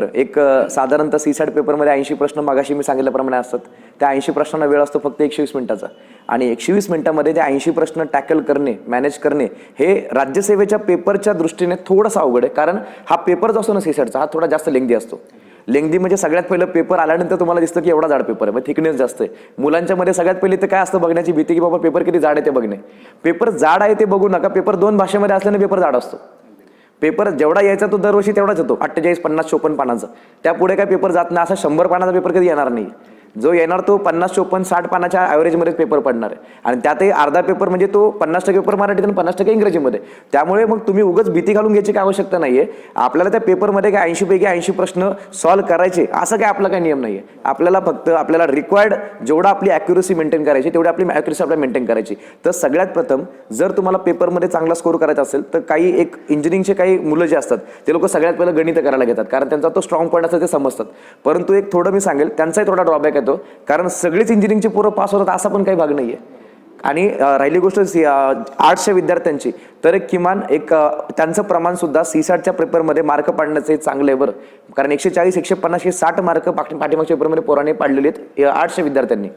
बरं एक साधारणतः सी सॅट पेपरमध्ये ऐंशी प्रश्न मागाशी मी सांगितल्याप्रमाणे असतात. त्या ऐंशी प्रश्नांना वेळ असतो फक्त एकशे वीस मिनिटाचा. आणि एकशे वीस मिनिटामध्ये ते ऐंशी प्रश्न टॅकल करणे मॅनेज करणे हे राज्यसेवेच्या पेपरच्या दृष्टीने थोडंसं अवघड आहे. कारण हा पेपर जो असतो ना सी सॅटचा हा थोडा जास्त लेंगदी असतो. लेंदी म्हणजे सगळ्यात पहिलं पेपर आल्यानंतर तुम्हाला दिसतं की एवढा जाड पेपर आहे. मग थिकनेस जास्त आहे. मुलांच्या मध्ये सगळ्यात पहिले तर काय असतं बघण्याची भीती की बाबा पेपर किती जाड आहे ते बघणे. पेपर जाड आहे ते बघू नका. पेपर दोन भाषेमध्ये असल्याने पेपर जाड असतो. पेपर जेवढा यायचा तो दरवर्षी तेवढाच येतो. अठ्ठेचाळीस पन्नास चोपन्न पानाचा. त्यापुढे काय पेपर जात नाही असा शंभर पानाचा पेपर कधी येणार नाही. जो येणार तो पन्नास चोपन्न साठ पानाच्या ॲव्हरेजमध्येच पेपर पडणार आहे. आणि त्यातही अर्धा पेपर म्हणजे तो पन्नास टक्के पेपर मराठीत आणि पन्नास टक्के इंग्रजीमध्ये. त्यामुळे मग तुम्ही उगाच भीती घालून घ्यायची काय आवश्यकता नाही आहे आपल्याला त्या पेपरमध्ये काय ऐंशीपैकी ऐंशी प्रश्न सॉल्व्ह करायचे असं काय आपला काही नियम नाही आहे आपल्याला फक्त आपल्याला रिक्वायर्ड जेवढा आपली ॲक्युरेसी मेंटेन करायची तेवढी आपली ॲक्युरेसी आपल्याला मेंटेन करायची. तर सगळ्यात प्रथम जर तुम्हाला पेपरमध्ये चांगला स्कोर करायचा असेल तर काही एक इंजिनिअरिंगचे काही मुलं जे असतात ते लोक सगळ्यात पहिलं गणित करायला घेतात कारण त्यांचा तो स्ट्रॉंग पॉईंट असं ते समजतात. परंतु एक थोडं मी सांगेल त्यांचाही थोडा ड्रॉबॅक येतो. कारण सगळीच इंजिनिअरिंगचे पोरं पास होतात असा पण काही भाग नाहीये. आणि राहिली गोष्ट सी- आर्ट्सच्या विद्यार्थ्यांची तर एक किमान एक त्यांचं प्रमाण सुद्धा सीसॅटच्या पेपरमध्ये मार्क पाडण्याचं चांगलं आहे बरं. कारण एकशे चाळीस एकशे पन्नास हे साठ मार्क पाठीमागच्या पेपरमध्ये पोरांनी पाडलेले आहेत आर्ट्सच्या विद्यार्थ्यांनी.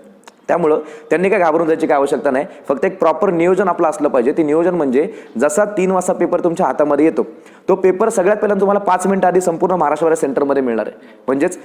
त्यामुळं त्यांनी काय घाबरून जायची काय आवश्यकता नाही. फक्त एक प्रॉपर नियोजन आपलं असलं पाहिजे. ते नियोजन म्हणजे जसा तीन वाजता पेपर तुमच्या हातामध्ये येतो तो पेपर सगळ्यात पहिल्यांदा तुम्हाला पाच मिनिटं आधी संपूर्ण महाराष्ट्र सेंटरमध्ये मिळणार आहे. म्हणजेच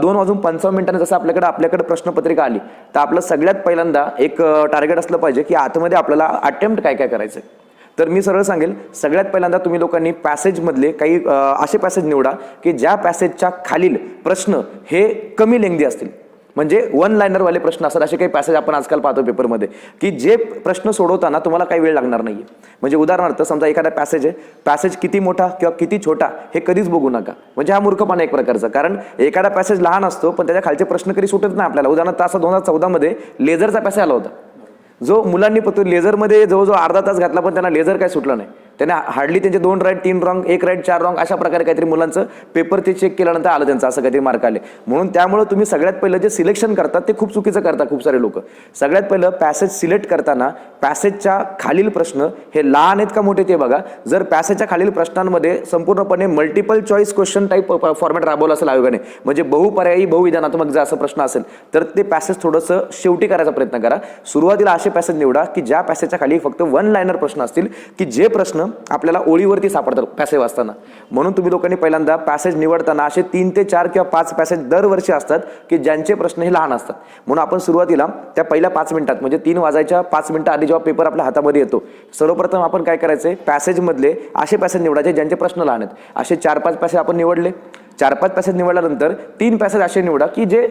दोन वाजून पंचावन्न मिनिटांनी जसं आपल्याकडे आपल्याकडे प्रश्नपत्रिका आली तर आपलं सगळ्यात पहिल्यांदा एक टार्गेट असलं पाहिजे की आतमध्ये आपल्याला अटेम्प्ट काय काय करायचं आहे. तर मी सरळ सांगेल सगळ्यात पहिल्यांदा तुम्ही लोकांनी पॅसेजमधले काही असे पॅसेज निवडा की ज्या पॅसेजच्या खालील प्रश्न हे कमी लेंगदी असतील. म्हणजे वन लायनरवाले प्रश्न असतात असे काही पॅसेज आपण आजकाल पाहतो पेपरमध्ये की जे प्रश्न सोडवताना तुम्हाला काही वेळ लागणार नाही म्हणजे उदाहरणार्थ समजा एखादा पॅसेज आहे. पॅसेज किती मोठा किंवा किती छोटा हे कधीच बघू नका. म्हणजे हा मूर्खपणा एक प्रकारचा. कारण एखादा पॅसेज लहान असतो पण त्याच्या खालचे प्रश्न कधी सुटत नाही आपल्याला. उदाहरणार्थ असा दोन हजार चौदामध्ये लेझरचा पॅसेज आला होता. जो मुलांनी पतो लेझरमध्ये जवळजवळ अर्धा तास घातला पण त्यांना लेझर काय सुटलं नाही. त्याने हार्डली त्यांचे दोन राईट तीन रॉंग एक राईट चार रॉंग अशा प्रकारे काहीतरी मुलांचं पेपर ते चेक केल्यानंतर आलं त्यांचं असं काहीतरी मार्क आले. म्हणून त्यामुळे तुम्ही सगळ्यात पहिलं जे सिलेक्शन करतात ते खूप चुकीचं करतात खूप सारे लोक. सगळ्यात पहिलं पॅसेज सिलेक्ट करताना पॅसेजच्या खालील प्रश्न हे लहान आहेत का मोठे ते बघा. जर पॅसेजच्या खालील प्रश्नांमध्ये संपूर्णपणे multiple choice question type format राबवला असेल आयोगाने म्हणजे बहुपर्यायी बहुविधानात्मक जर असं प्रश्न असेल तर ते पॅसेज थोडंसं शेवटी करायचा प्रयत्न करा. सुरुवातीला असे पॅसेज निवडा की ज्या पॅसेजच्या खाली फक्त वन लाईनर प्रश्न असतील की जे प्रश्न आपल्याला ओळीवरती सापडतात पॅसेज वाचताना म्हणून तुम्ही लोकांनी पहिल्यांदा पॅसेज निवडताना असे तीन ते चार किंवा पाच पॅसेज दरवर्षी असतात की ज्यांचे प्रश्न हे लहान असतात. म्हणून आपण सुरुवातीला त्या पहिल्या पाच मिनिटात म्हणजे तीन वाजायच्या पाच मिनिटं आधी जेव्हा पेपर आपल्या हातामध्ये येतो सर्वप्रथम आपण काय करायचंय? पॅसेजमधले असे पॅसेज निवडायचे ज्यांचे प्रश्न लहान आहेत. असे चार पाच पॅसेज आपण निवडले. चार पाच पॅसेज निवडल्यानंतर तीन पॅसेज असे निवडा की जे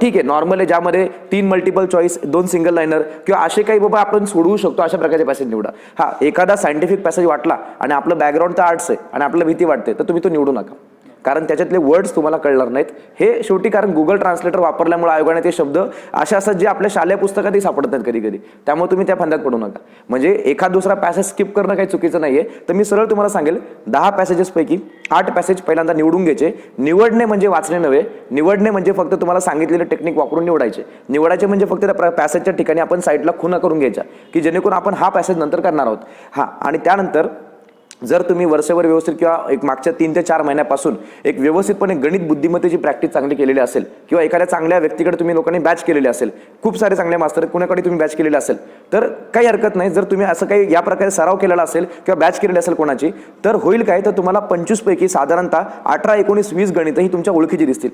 ठीक आहे नॉर्मल आहे ज्यामध्ये तीन मल्टिपल चॉईस दोन सिंगल लाईनर किंवा असे काही बाबा आपण सोडवू शकतो अशा प्रकारचे पॅसेज निवडा. हा एखादा सायंटिफिक पॅसेज वाटला आणि आपलं बॅकग्राऊंड तर आर्ट्स आहे आणि आपल्याला भीती वाटते तर तुम्ही तो निवडू नका. कारण त्याच्यातले वर्ड्स तुम्हाला कळणार नाहीत. हे शेवटी कारण गुगल ट्रान्सलेटर वापरल्यामुळे आयोगाने ते शब्द असे असतात जे आपल्या शालेय पुस्तकातही सापडत नाहीत कधी कधी. त्यामुळे तुम्ही त्या फंद्यात पडू नका. म्हणजे एखाद दुसरा पॅसेज स्किप करणं काही चुकीचं नाहीये. तर मी सरळ तुम्हाला सांगेल दहा पॅसेजेसपैकी आठ पॅसेज पहिल्यांदा निवडून घ्यायचे. निवडणे म्हणजे वाचणे नव्हे. निवडणे म्हणजे फक्त तुम्हाला सांगितलेलं टेक्निक वापरून निवडायचे. निवडायचे म्हणजे फक्त त्या पॅसेजच्या ठिकाणी आपण साईडला खुना करून घ्यायच्या. की जेणेकरून आपण हा पॅसेज नंतर करणार आहोत. हा आणि त्यानंतर जर तुम्ही वर्षभर व्यवस्थित किंवा एक मागच्या तीन ते चार महिन्यापासून एक व्यवस्थितपणे गणित बुद्धिमत्तेची प्रॅक्टिस चांगली केलेली असेल किंवा एखाद्या चांगल्या व्यक्तीकडे तुम्ही लोकांनी बॅच केलेली असेल खूप सारे चांगले मास्तर कुणाकडे तुम्ही बॅच केलेली असेल तर काही हरकत नाही. जर तुम्ही असं काही या प्रकारे सराव केलेला असेल किंवा बॅच केलेली असेल कोणाची तर होईल काय? तर तुम्हाला पंचवीसपैकी साधारणतः अठरा एकोणीस वीस गणितं ही तुमच्या ओळखीची दिसतील.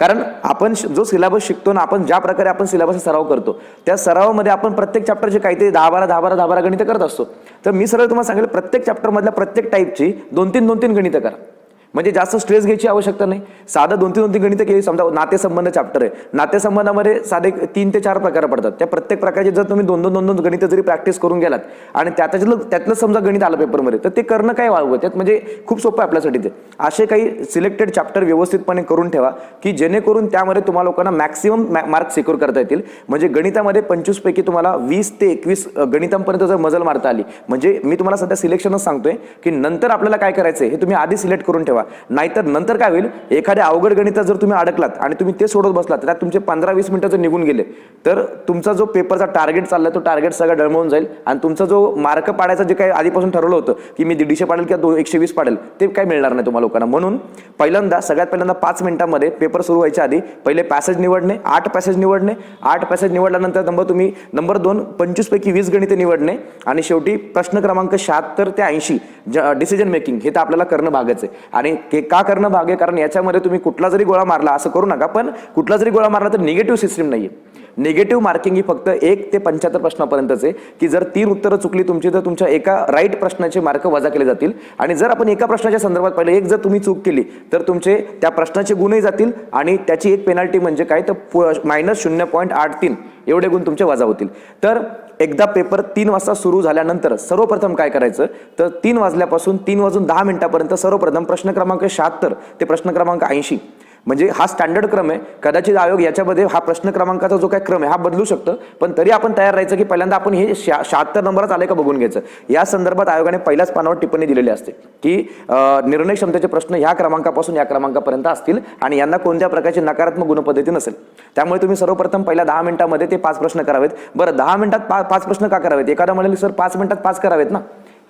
कारण आपण जो सिलेबस शिकतो ना आपण ज्या प्रकारे आपण सिलेबस सराव करतो त्या सरावामध्ये आपण प्रत्येक चॅप्टरचे काहीतरी दहा बारा दहा बारा दहा बारा गणितं करत असतो. तर मी सरळ तुम्हाला सांगेल प्रत्येक चॅप्टरमधल्या प्रत्येक टाईपची दोन तीन दोन तीन गणितं करा. म्हणजे जास्त स्ट्रेस घ्यायची आवश्यकता नाही. साधं दोन तीन दोन तीन गणितं केली समजा नातेसंबंध चॅप्टर आहे. नातेसंबंधामध्ये साधे तीन ते चार प्रकार पडतात. त्या प्रत्येक प्रकारचे जर तुम्ही दोन दोन दोन दोन गणितं जरी प्रॅक्टिस करून गेलात आणि त्याच्यातलं त्यातलं समजा गणित आलं पेपरमध्ये तर ते करणं काय वावं त्यात म्हणजे खूप सोपं आपल्यासाठी ते. असे काही सिलेक्टेड चॅप्टर व्यवस्थितपणे करून ठेवा की जेणेकरून त्यामध्ये तुम्हाला लोकांना मॅक्सिमम मार्क सिक्युअर करता येतील. म्हणजे गणितामध्ये पंचवीसपैकी तुम्हाला वीस ते एकवीस गणितांपर्यंत जर मजल मारता आली म्हणजे मी तुम्हाला सध्या सिलेक्शनच सांगतोय की नंतर आपल्याला काय करायचं हे तुम्ही आधी सिलेक्ट करून ठेवा. ठेवा. नाहीतर नंतर काय होईल? एखाद्या अवघड गणितात जर तुम्ही अडकलात आणि तुम्ही ते सोडत बसलात त्यात तुमचे पंधरा वीस मिनिटं जर निघून गेले तर तुमचा जो पेपरचा टार्गेट चाललाय तो टार्गेट सगळं डळमळून जाईल आणि तुमचा जो मार्क पाडायचा जे काही आधीपासून ठरवलं होतं की मी दीडशे पाडेल किंवा दो एकशे वीस पाडेल ते काय मिळणार नाही तुम्हाला लोकांना. म्हणून पहिल्यांदा सगळ्यात पहिल्यांदा पाच मिनिटांमध्ये पेपर सुरू व्हायच्या आधी पहिले पॅसेज निवडणे आठ पॅसेज निवडणे आठ पॅसेज निवडल्यानंतर नंबर तुम्ही नंबर दोन पंचवीस पैकी वीस गणिते निवडणे आणि शेवटी प्रश्न क्रमांक शहात्तर ते ऐंशी डिसिजन मेकिंग हे तर आपल्याला करणं भागच आहे. आणि ते का करणं भाग आहे कारण याच्यामध्ये तुम्ही कुठला जरी गोळा मारला असं करू नका पण कुठला जरी गोळा मारला तर निगेटिव्ह सिस्टीम नाही आहे निगेटिव्ह मार्किंग ही फक्त एक ते पंच्याहत्तर प्रश्नापर्यंतच आहे की जर तीन उत्तरं चुकली तुमची तर तुमच्या एका राईट प्रश्नाचे मार्क वजा केले जातील. आणि जर आपण एका प्रश्नाच्या संदर्भात पाहिलं एक जर तुम्ही चूक केली तर तुमचे त्या प्रश्नाचे गुणही जातील आणि त्याची एक पेनल्टी म्हणजे काय? तर मायनस शून्य पॉईंट आठ तीन एवढे गुण तुमचे वजा होतील. तर एकदा पेपर तीन वाजता सुरू झाल्यानंतर सर्वप्रथम काय करायचं? तर तीन वाजल्यापासून तीन वाजून दहा मिनिटापर्यंत सर्वप्रथम प्रश्न क्रमांक शहात्तर ते प्रश्न क्रमांक ऐंशी. म्हणजे हा स्टँडर्ड क्रम आहे. कदाचित आयोग याच्यामध्ये हा प्रश्न क्रमांकाचा जो काय क्रम आहे हा बदलू शकतो. पण तरी आपण तयार राहायचं की पहिल्यांदा आपण हे शा शहात्तर नंबरच आले का बघून घ्यायचं. या संदर्भात आयोगाने पहिल्याच पानावर टिप्पणी दिलेली असते की निर्णय क्षमतेचे प्रश्न ह्या क्रमांकापासून या क्रमांकापर्यंत असतील आणि यांना कोणत्या प्रकारची नकारात्मक गुणपद्धती नसेल. त्यामुळे तुम्ही सर्वप्रथम पहिल्या दहा मिनिटामध्ये ते पाच प्रश्न करावेत. बरं दहा मिनिटात पा पाच प्रश्न का करावेत? एखादा म्हणाले सर पाच मिनिटात पाच करावेत ना?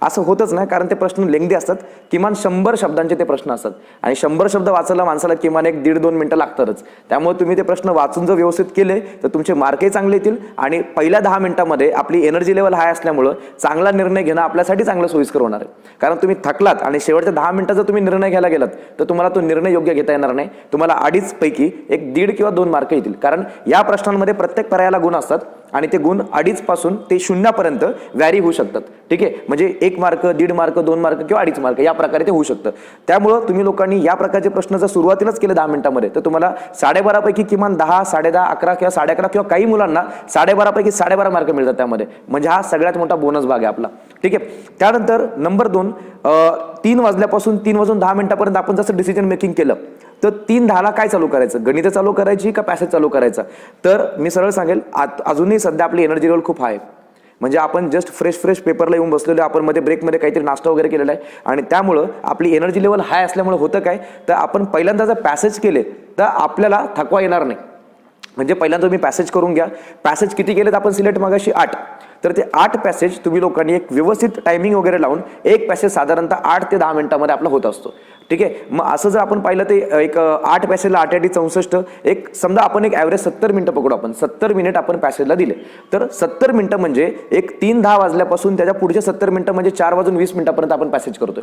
असं होतच नाही कारण ते प्रश्न लेंगदी असतात. किमान शंभर शब्दांचे ते प्रश्न असतात. आणि शंभर शब्द वाचायला माणसाला किमान एक दीड दोन मिनटं लागतातच. त्यामुळे तुम्ही ते प्रश्न वाचून जर व्यवस्थित केले तर तुमचे मार्कही चांगले येतील आणि पहिल्या दहा मिनिटामध्ये आपली एनर्जी लेवल हाय असल्यामुळं चांगला निर्णय घेणं आपल्यासाठी चांगलं सोयीस्कर होणार आहे. कारण तुम्ही थकलात आणि शेवटच्या दहा मिनिटं जर तुम्ही निर्णय घ्यायला गेलात तर तुम्हाला तो निर्णय योग्य घेता येणार नाही. तुम्हाला अडीच पैकी एक दीड किंवा दोन मार्क येतील. कारण या प्रश्नांमध्ये प्रत्येक पर्यायाला गुण असतात. आणि ते गुण अडीचपासून ते शून्यापर्यंत व्हॅरी होऊ शकतात. ठीक आहे? म्हणजे एक मार्क दीड मार्क दोन मार्क किंवा अडीच मार्क या प्रकारे ते होऊ शकतं. त्यामुळं तुम्ही लोकांनी या प्रकारचे प्रश्न जर सुरुवातीलाच केले दहा मिनिटांमध्ये तर तुम्हाला साडेबारापैकी किमान दहा साडे दहा अकरा किंवा साडे अकरा किंवा काही मुलांना साडेबारापैकी साडेबारा मार्क मिळतात त्यामध्ये. म्हणजे हा सगळ्यात मोठा बोनस भाग आहे आपला. ठीक आहे? त्यानंतर नंबर दोन तीन वाजल्यापासून तीन वाजून दहा मिनिटापर्यंत आपण जसं डिसिजन मेकिंग केलं तर तीन दहाला काय चालू करायचं? गणित चालू करायची का पॅसेज चालू करायचा? तर मी सरळ सांगेल आत- अजूनही सध्या आपली एनर्जी लेवल खूप हाय आहे. म्हणजे आपण जस्ट फ्रेश फ्रेश पेपरला येऊन बसलेलो आपण मध्ये ब्रेकमध्ये काहीतरी नाश्ता वगैरे केलेला आहे. आणि त्यामुळं आपली एनर्जी लेवल हाय असल्यामुळे होतं काय? तर आपण पहिल्यांदा जर पॅसेज केले तर आपल्याला थकवा येणार नाही. म्हणजे पहिल्यांदा तुम्ही पॅसेज करून घ्या. पॅसेज किती केलेत आपण सिलेक्ट मागाशी? आठ. तर ते आठ पॅसेज तुम्ही लोकांनी एक व्यवस्थित टायमिंग वगैरे लावून एक पॅसेज साधारणतः आठ ते दहा मिनिटामध्ये आपला होत असतो. ठीक आहे? मग असं जर आपण पाहिलं ते एक आठ पॅसेजला आठ आठ चौसष्ट एक समजा आपण एक ॲव्हरेज सत्तर मिनटं पकडू आपण. सत्तर मिनिट आपण पॅसेजला दिले. तर सत्तर मिनटं म्हणजे एक तीन दहा वाजल्यापासून त्याच्या पुढच्या सत्तर मिनटं म्हणजे चार वाजून वीस मिनिटापर्यंत आपण पॅसेज करतोय.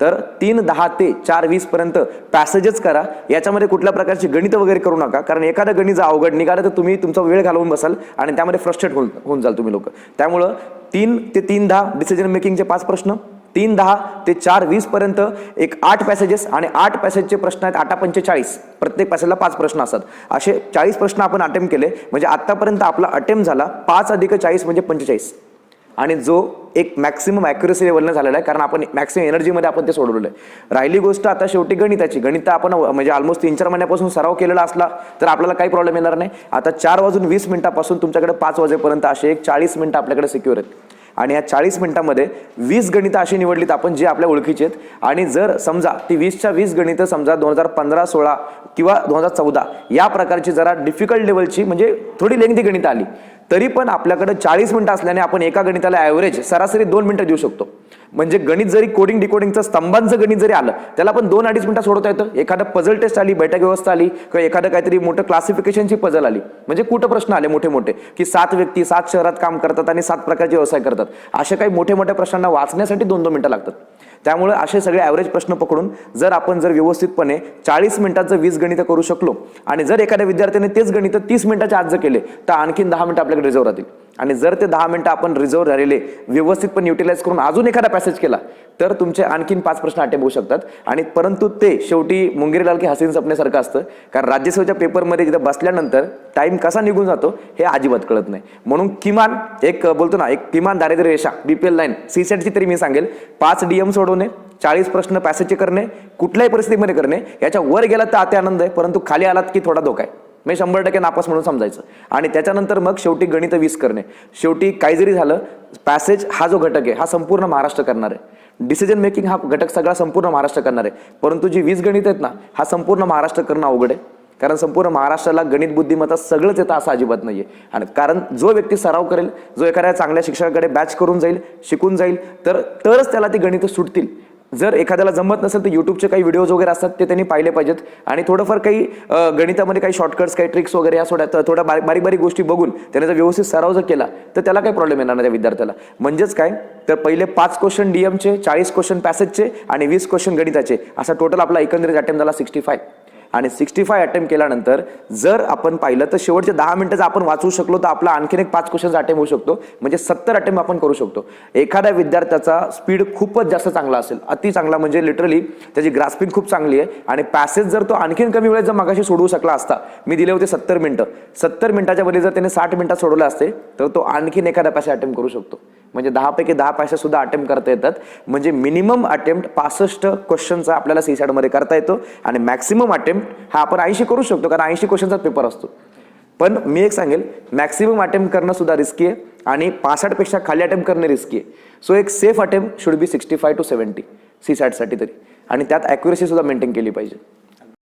तर तीन दहा ते चार वीस पर्यंत पॅसेजच करा. याच्यामध्ये कुठल्या प्रकारची गणित वगैरे करू नका. कारण एखादं गणित जर अवघड निघालं तर तुम्ही तुमचा वेळ घालवून बसाल आणि त्यामध्ये फ्रस्ट्रेट होऊन होऊन जाल तुम्ही लोक. त्यामुळं तीन ते तीन दहा डिसिजन मेकिंगचे पाच प्रश्न तीन दहा ते चार वीस पर्यंत एक आठ पॅसेजेस आणि आठ पॅसेजचे प्रश्न आहेत आठा पंचेचाळीस प्रत्येक पॅसेजला पाच प्रश्न असतात. असे चाळीस प्रश्न आपण अटेम्प्ट केले. म्हणजे आतापर्यंत आपला अटेम्प्ट झाला पाच अधिक चाळीस म्हणजे पंचेचाळीस. आणि जो एक मॅक्सिमम ॲक्युरेसी लेवलनं झालेला आहे कारण आपण मॅक्सिमम एनर्जीमध्ये आपण ते सोडवलं आहे. राहिली गोष्ट आता शेवटी गणिताची. गणित आपण म्हणजे ऑलमोस्ट तीन चार महिन्यापासून सराव केलेला असला तर आपल्याला काही प्रॉब्लेम येणार नाही. आता चार वाजून वीस मिनिटापासून तुमच्याकडे पाच वाजेपर्यंत असे एक चाळीस मिनटं आपल्याकडे सिक्युअर आहेत. आणि या चाळीस मिनिटामध्ये वीस गणितं अशी निवडलीत आपण जी आपल्या ओळखीचे आहेत. आणि जर समजा ती वीसच्या वीस गणितं समजा दोन हजार पंधरा सोळा किंवा दोन हजार चौदा या प्रकारची जरा डिफिकल्ट लेवलची म्हणजे थोडी लेंगदी गणितं आली तरी पण आपल्याकडे चाळीस मिनिटं असल्याने आपण एका गणिताला ॲव्हरेज सरासरी दोन मिनिटं देऊ शकतो. म्हणजे गणित जरी कोडिंग डिकोडिंगचं स्तंभांचं गणित जरी आलं त्याला आपण दोन अडीच मिनिटात सोडवता येतं. एखादं पझल टेस्ट आली बैठक व्यवस्था आली किंवा एखादं काहीतरी मोठं क्लासिफिकेशनची पझल आली म्हणजे कुठं प्रश्न आले मोठे मोठे की सात व्यक्ती सात शहरात काम करतात आणि सात प्रकारचे व्यवसाय करतात. असे काही मोठे मोठ्या प्रश्नांना वाचण्यासाठी दोन दोन मिनिटं लागतात. त्यामुळे असे सगळे ॲव्हरेज प्रश्न पकडून जर आपण जर व्यवस्थितपणे चाळीस मिनिटात वीस गणितं करू शकलो आणि जर एखाद्या विद्यार्थ्याने तेच गणितं तीस मिनिटाच्या आज जर केले तर आणखीन दहा मिनिटं आपल्याकडे रिझर्व राहतील. आणि जर ते दहा मिनिटं आपण रिझर्व झालेले व्यवस्थितपणे युटिलाइज करून अजून एखादा पॅसेज केला तर तुमचे आणखीन पाच प्रश्न अटेम्प होऊ शकतात. आणि परंतु ते शेवटी मुंगेरीलाल की हसीन सपण्यासारखं असतं. कारण राज्यसेवेच्या पेपरमध्ये जिथं बसल्यानंतर टाइम कसा निघून जातो हे अजिबात कळत नाही. म्हणून किमान एक बोलतो ना एक किमान दारिद्र्य रेषा बीपीएल लाईन सी सेटची तरी मी सांगेल. पाच डीएम सोडवणे चाळीस प्रश्न पॅसेजचे करणे कुठल्याही परिस्थितीमध्ये करणे याच्या वर गेला तर आते आनंद आहे परंतु खाली आलात की थोडा धोका आहे. म्हणजे शंभर टक्के नापास म्हणून समजायचं. आणि त्याच्यानंतर मग शेवटी गणित वीस करणे. शेवटी काही जरी झालं पॅसेज हा जो घटक आहे हा संपूर्ण महाराष्ट्र करणार आहे. डिसिजन मेकिंग हा घटक सगळा संपूर्ण महाराष्ट्र करणार आहे. परंतु जी वीज गणित आहेत ना हा संपूर्ण महाराष्ट्र करणं अवघड आहे. कारण संपूर्ण महाराष्ट्राला गणित बुद्धिमत्ता सगळंच येतं असं अजिबात नाही आहे आणि कारण जो व्यक्ती सराव करेल जो एखाद्या चांगल्या शिक्षकाकडे बॅच करून जाईल शिकून जाईल तर तरच त्याला ती गणितं सुटतील. जर एखाद्याला जमत नसेल तर युट्यूबचे काही व्हिडिओज वगैरे असतात ते त्यांनी पाहिले पाहिजेत. आणि थोडंफार काही गणितामध्ये काही शॉर्टकट्स काही ट्रिक्स वगैरे या सोड्या थोड्या बारीक बारीक बारीक गोष्टी बघून त्याने जर व्यवस्थित सराव जर केला तर त्याला काही प्रॉब्लेम येणार नाही त्या विद्यार्थ्याला. म्हणजेच काय? तर पहिले पाच क्वेश्चन डीएमचे चाळीस क्वेश्चन पॅसेजचे आणि वीस क्वेश्चन गणिताचे. असा टोटल आपला एकंदरीत अटेम्प्ट झाला सिक्स्टी फाय आणि सिक्स्टी फाय अटेम्प्ट केल्यानंतर जर आपण पाहिलं तर शेवटचे दहा मिनिटं जर आपण वाचू शकलो तर आपला आणखीन एक पाच क्वेश्चन अटेम्प्ट होऊ शकतो. म्हणजे सत्तर अटेम्प्ट आपण करू शकतो. एखाद्या विद्यार्थ्याचा स्पीड खूपच जास्त चांगला असेल अति चांगला म्हणजे लिटरली त्याची ग्रास्पिंग खूप चांगली आहे आणि पॅसेज जर तो आणखीन कमी वेळेत जर मागाशी सोडवू शकला असता मी दिले होते सत्तर मिनिटं. सत्तर मिनिटाच्या बदली जर त्याने साठ मिनिटात सोडवले असते तर तो आणखीन एखादा पॅसेज अटेम्प्ट करू शकतो. म्हणजे दहापैकी दहा पॅसेज सुद्धा अटेम्प्ट करता येतात. म्हणजे मिनिमम अटेम्प्ट पासष्ट क्वेश्चनचा आपल्याला सी मध्ये करता येतो. आणि मॅक्सिमम अटेम्प्ट हा आपण ऐंशी करू शकतो कारण ऐंशी क्वेश्चनचा पेपर असतो. पण मी एक सांगेल मॅक्सिमम अटेम्प्ट करणं सुद्धा रिस्की आहे आणि पासष्टपेक्षा खाली अटेम्प्ट करणे रिस्की आहे. सो एक safe attempt should be sixty five to seventy C सॅटसाठी तरी. आणि त्यात ॲक्युरेसी सुद्धा मेंटेन केली पाहिजे.